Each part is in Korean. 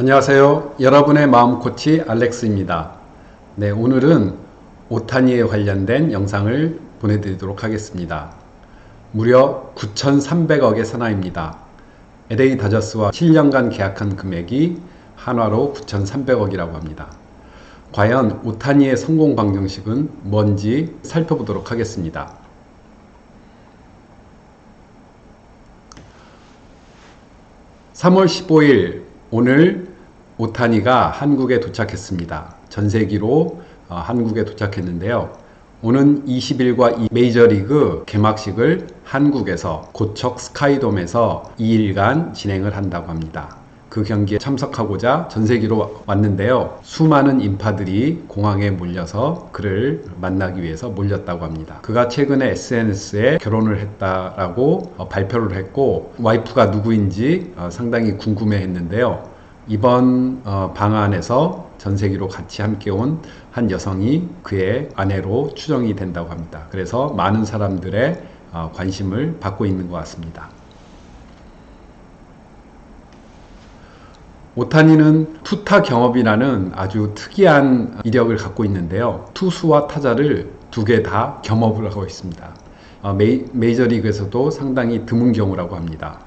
안녕하세요. 여러분의 마음 코치 알렉스입니다. 네, 오늘은 오타니에 관련된 영상을 보내드리도록 하겠습니다. 무려 9,300억의 산하입니다. LA 다저스와 7년간 계약한 금액이 한화로 9,300억이라고 합니다. 과연 오타니의 성공 방정식은 뭔지 살펴보도록 하겠습니다. 3월 15일 오늘 오타니가 한국에 도착했습니다. 전세기로 어, 한국에 도착했는데요. 오는 20일과 이 메이저리그 개막식을 한국에서 고척 스카이돔에서 2일간 진행을 한다고 합니다. 그 경기에 참석하고자 전세기로 왔는데요. 수많은 인파들이 공항에 몰려서 그를 만나기 위해서 몰렸다고 합니다. 그가 최근에 SNS에 결혼을 했다라고 어, 발표를 했고 와이프가 누구인지 어, 상당히 궁금해 했는데요. 이번 어, 방안에서 전세기로 같이 함께 온 한 여성이 그의 아내로 추정이 된다고 합니다. 그래서 많은 사람들의 관심을 받고 있는 것 같습니다. 오타니는 투타 경업이라는 아주 특이한 이력을 갖고 있는데요. 투수와 타자를 두 개 다 겸업을 하고 있습니다. 어, 메이, 메이저리그에서도 상당히 드문 경우라고 합니다.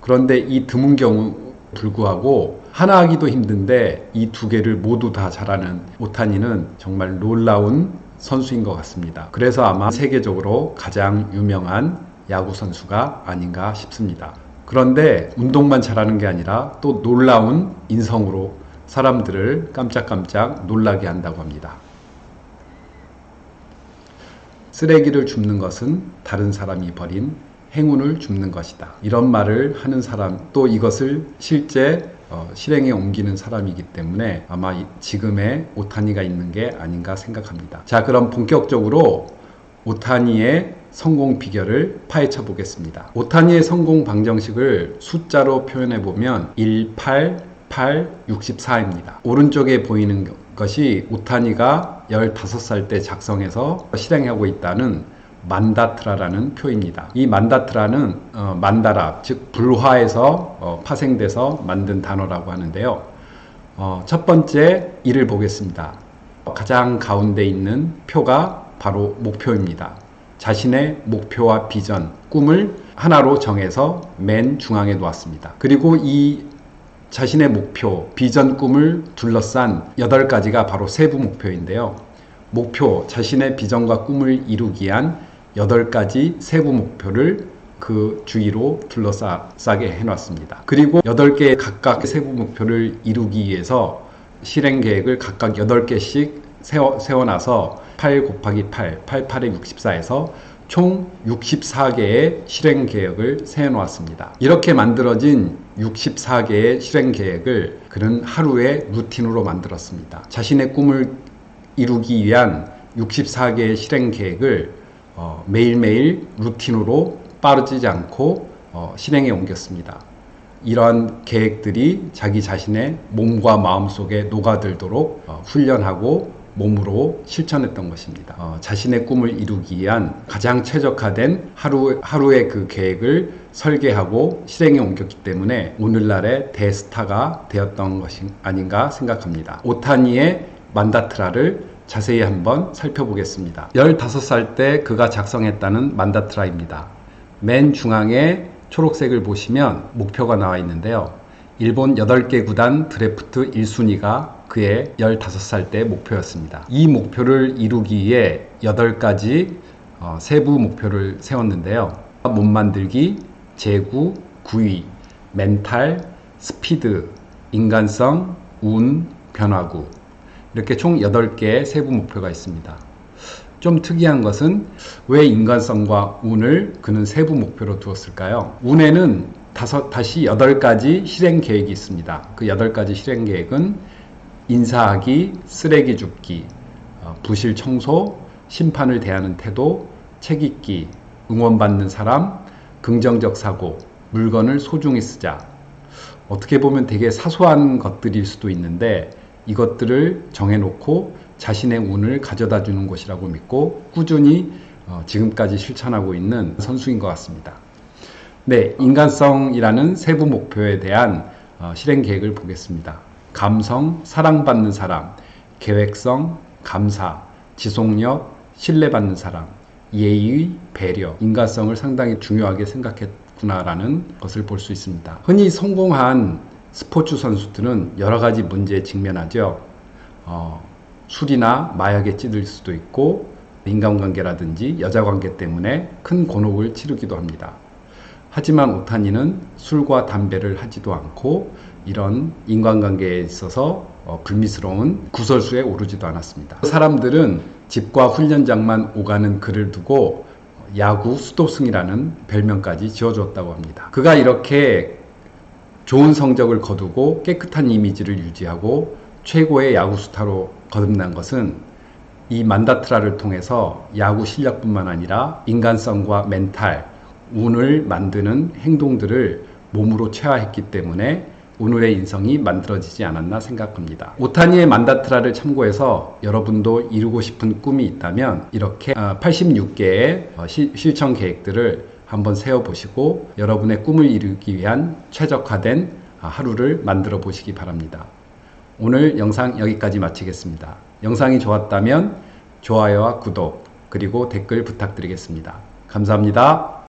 그런데 이 드문 경우 불구하고 하나 하기도 힘든데 이 두 개를 모두 다 잘하는 오타니는 정말 놀라운 선수인 것 같습니다. 그래서 아마 세계적으로 가장 유명한 야구 선수가 아닌가 싶습니다. 그런데 운동만 잘하는 게 아니라 또 놀라운 인성으로 사람들을 깜짝깜짝 놀라게 한다고 합니다. 쓰레기를 줍는 것은 다른 사람이 버린 행운을 줍는 것이다. 이런 말을 하는 사람, 또 이것을 실제 어, 실행에 옮기는 사람이기 때문에 아마 지금의 오타니가 있는 게 아닌가 생각합니다. 자, 그럼 본격적으로 오타니의 성공 비결을 파헤쳐 보겠습니다. 오타니의 성공 방정식을 숫자로 표현해 보면 1, 8, 8, 64입니다. 오른쪽에 보이는 것이 오타니가 15살 때 작성해서 실행하고 있다는 만다트라라는 표입니다. 이 만다트라는 어, 만다라, 즉 불화에서 어, 파생돼서 만든 단어라고 하는데요. 어, 첫 번째 일을 보겠습니다. 가장 가운데 있는 표가 바로 목표입니다. 자신의 목표와 비전, 꿈을 하나로 정해서 맨 중앙에 놓았습니다. 그리고 이 자신의 목표, 비전, 꿈을 둘러싼 여덟 가지가 바로 세부 목표인데요. 목표, 자신의 비전과 꿈을 이루기 위한 여덟 가지 세부 목표를 그 주위로 둘러싸게 해놨습니다. 그리고 여덟 개의 각각 세부 목표를 이루기 위해서 실행 계획을 각각 8개씩 세워, 세워놔서 8 곱하기 8, 8, 8에 64에서 총 64개의 실행 계획을 세워놓았습니다. 이렇게 만들어진 64개의 실행 계획을 그는 하루의 루틴으로 만들었습니다. 자신의 꿈을 이루기 위한 64개의 실행 계획을 어, 매일매일 루틴으로 빠르지 않고 어, 실행에 옮겼습니다. 이러한 계획들이 자기 자신의 몸과 마음 속에 녹아들도록 어, 훈련하고 몸으로 실천했던 것입니다. 어, 자신의 꿈을 이루기 위한 가장 최적화된 하루, 하루의 그 계획을 설계하고 실행에 옮겼기 때문에 오늘날의 대스타가 되었던 것이 아닌가 생각합니다. 오타니의 만다트라를 자세히 한번 살펴보겠습니다. 15살 때 그가 작성했다는 만다트라입니다. 맨 중앙에 초록색을 보시면 목표가 나와 있는데요. 일본 8개 구단 드래프트 1순위가 그의 15살 때 목표였습니다. 이 목표를 이루기 위해 8가지 어, 세부 목표를 세웠는데요. 몸 만들기, 재구, 구위, 멘탈, 스피드, 인간성, 운, 변화구. 이렇게 총 8개의 세부 목표가 있습니다. 좀 특이한 것은 왜 인간성과 운을 그는 세부 목표로 두었을까요? 운에는 다섯, 다시 8가지 실행 계획이 있습니다. 그 8가지 실행 계획은 인사하기, 쓰레기 줍기, 어, 부실 청소, 심판을 대하는 태도, 책 읽기, 응원받는 사람, 긍정적 사고, 물건을 소중히 쓰자. 어떻게 보면 되게 사소한 것들일 수도 있는데 이것들을 정해놓고 자신의 운을 가져다 주는 것이라고 믿고 꾸준히 어, 지금까지 실천하고 있는 선수인 것 같습니다. 네, 인간성이라는 세부 목표에 대한 어, 실행 계획을 보겠습니다. 감성, 사랑받는 사람, 계획성, 감사, 지속력, 신뢰받는 사람, 예의, 배려, 인간성을 상당히 중요하게 생각했구나라는 것을 볼 수 있습니다. 흔히 성공한 스포츠 선수들은 여러 가지 문제에 직면하죠. 어, 술이나 마약에 찌들 수도 있고 인간관계라든지 여자관계 때문에 큰 곤혹을 치르기도 합니다. 하지만 오타니는 술과 담배를 하지도 않고 이런 인간관계에 있어서 어, 불미스러운 구설수에 오르지도 않았습니다. 사람들은 집과 훈련장만 오가는 그를 두고 야구 수도승이라는 별명까지 지어주었다고 합니다. 그가 이렇게 좋은 성적을 거두고 깨끗한 이미지를 유지하고 최고의 야구 스타로 거듭난 것은 이 만다트라를 통해서 야구 실력뿐만 아니라 인간성과 멘탈, 운을 만드는 행동들을 몸으로 체화했기 때문에 오늘의 인성이 만들어지지 않았나 생각합니다. 오타니의 만다트라를 참고해서 여러분도 이루고 싶은 꿈이 있다면 이렇게 86개의 실천 계획들을 한번 세워보시고 여러분의 꿈을 이루기 위한 최적화된 아, 하루를 만들어 보시기 바랍니다. 오늘 영상 여기까지 마치겠습니다. 영상이 좋았다면 좋아요와 구독 그리고 댓글 부탁드리겠습니다. 감사합니다.